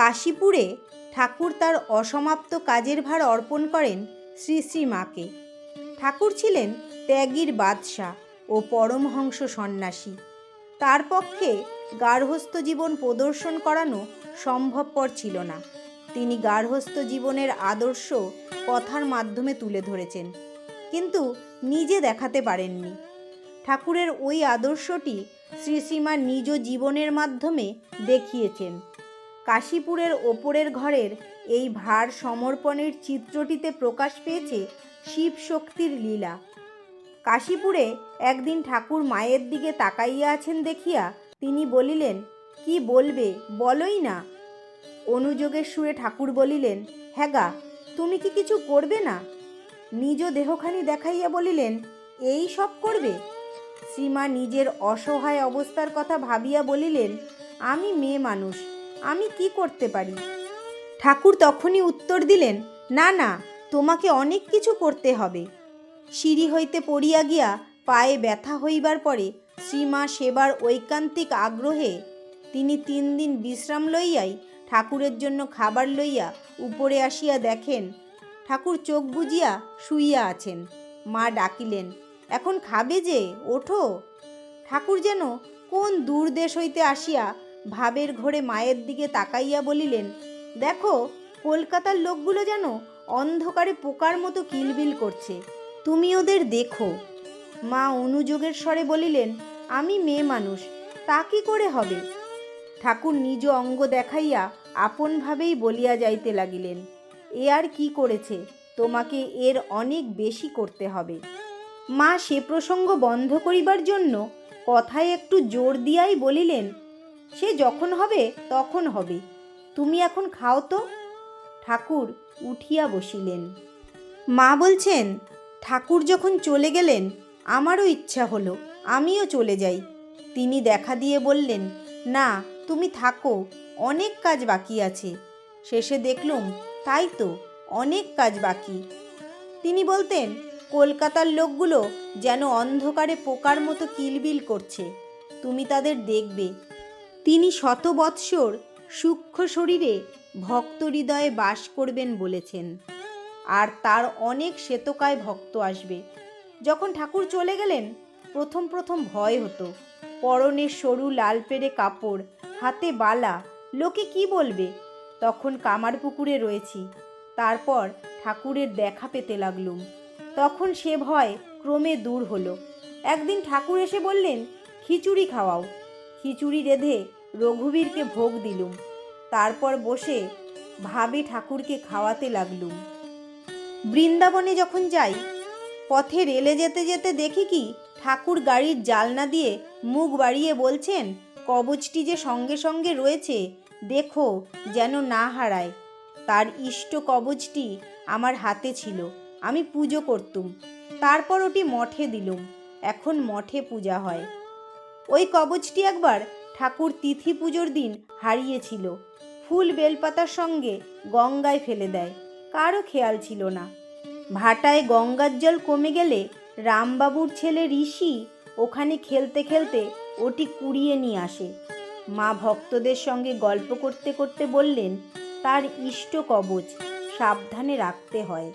কাশীপুরে ঠাকুর তার অসমাপ্ত কাজের ভার অর্পণ করেন শ্রী শ্রী মাকে। ঠাকুর ছিলেন ত্যাগীর বাদশাহ ও পরমহংস সন্ন্যাসী। তার পক্ষে গার্হস্থ্য জীবন প্রদর্শন করানো সম্ভবপর ছিল না। তিনি গার্হস্থ্য জীবনের আদর্শ কথার মাধ্যমে তুলে ধরেছেন, কিন্তু নিজে দেখাতে পারেননি। ঠাকুরের ওই আদর্শটি শ্রী শ্রীমার নিজ জীবনের মাধ্যমে দেখিয়েছেন। কাশীপুরের ওপরের ঘরের এই ভার সমর্পণের চিত্রটিতে প্রকাশ পেয়েছে শিব শক্তির লীলা। কাশীপুরে একদিন ঠাকুর মায়ের দিকে তাকাইয়া আছেন দেখিয়া তিনি বলিলেন, কি বলবে, বলোই না। অনুযোগের সুরে ঠাকুর বলিলেন, হ্যাগা, তুমি কি কিছু করবে না? নিজ দেহখানি দেখাইয়া বলিলেন, এই সব করবে? শ্রীমা নিজের অসহায় অবস্থার কথা ভাবিয়া বলিলেন, আমি মেয়ে মানুষ আমি কি করতে পারি? ঠাকুর তখনই উত্তর দিলেন, না না, তোমাকে অনেক কিছু করতে হবে। সিঁড়ি হইতে পড়িয়া গিয়া পায়ে ব্যথা হইবার পরে শ্রীমা সেবার ঐকান্তিক আগ্রহে তিনি তিন দিন বিশ্রাম লইয়াই ঠাকুরের জন্য খাবার লইয়া উপরে আসিয়া দেখেন, ঠাকুর চোখ বুজিয়া শুইয়া আছেন। মা ডাকিলেন, এখন খাবে যে? ওঠো। ঠাকুর যেন কোন দূর দেশ হইতে আসিয়া ভাবের ঘরে মায়ের দিকে তাকাইয়া বলিলেন, দেখো, কলকাতার লোকগুলো যেন অন্ধকারে পোকার মতো কিলবিল করছে। তুমি ওদের দেখো। মা অনুযোগের স্বরে বলিলেন, আমি মেয়ে মানুষ, তা কি করে হবে? ঠাকুর নিজ অঙ্গ দেখাইয়া আপনভাবেই বলিয়া যাইতে লাগিলেন, এ আর কি করেছে? তোমাকে এর অনেক বেশি করতে হবে। মা সে প্রসঙ্গ বন্ধ করিবার জন্য কথায় একটু জোর দিয়াই বলিলেন সে যখন হবে, তখন হবে। তুমি এখন খাও তো? ঠাকুর উঠিয়া বসিলেন। মা বলছেন, ঠাকুর যখন চলে গেলেন, আমারও ইচ্ছা হলো, আমিও চলে যাই। তিনি দেখা দিয়ে বললেন, না, তুমি থাকো, অনেক কাজ বাকি আছে। শেষে দেখলুম, তাই তো, অনেক কাজ বাকি। তিনি বলতেন, কলকাতার লোকগুলো যেন অন্ধকারে পোকার মতো কিলবিল করছে। তুমি তাদের দেখবে তিনি শত বৎসর সূক্ষ্ম শরীরে ভক্ত হৃদয়ে বাস করবেন বলেছেন। আর তার অনেক শ্বেতকায় ভক্ত আসবে। যখন ঠাকুর চলে গেলেন, প্রথম প্রথম ভয় হতো। পরনে সরু লাল পেড়ে কাপড়, হাতে বালা, লোকে কি বলবে? তখন কামার পুকুরে রয়েছি। তারপর ঠাকুরের দেখা পেতে লাগলুম। তখন সে ভয় ক্রমে দূর হলো। একদিন ঠাকুর এসে বললেন, খিচুড়ি খাওয়াও। খিচুড়ি রেঁধে রঘুবীরকে ভোগ দিলুম। তারপর বসে ভাবে ঠাকুরকে খাওয়াতে লাগলুম। বৃন্দাবনে যখন যাই, পথে রেলে যেতে যেতে দেখি কি, ঠাকুর গাড়ির জালনা দিয়ে মুখ বাড়িয়ে বলছেন, কবচটি যে সঙ্গে সঙ্গে রয়েছে, দেখো যেন না হারায়। তার ইষ্ট কবচটি আমার হাতে ছিল, আমি পুজো করতুম। তারপর ওটি মঠে দিলুম। এখন মঠে পূজা হয়। ওই কবচটি একবার ঠাকুর তিথি পুজোর দিন হারিয়েছিল। ফুল বেলপাতার সঙ্গে গঙ্গায় ফেলে দেয়, কারও খেয়াল ছিল না। ভাটায় গঙ্গার জল কমে গেলে রামবাবুর ছেলে ঋষি ওখানে খেলতে খেলতে ওটি কুড়িয়ে নিয়ে আসে। মা ভক্তদের সঙ্গে গল্প করতে করতে বললেন, তার ইষ্ট কবচ সাবধানে রাখতে হয়।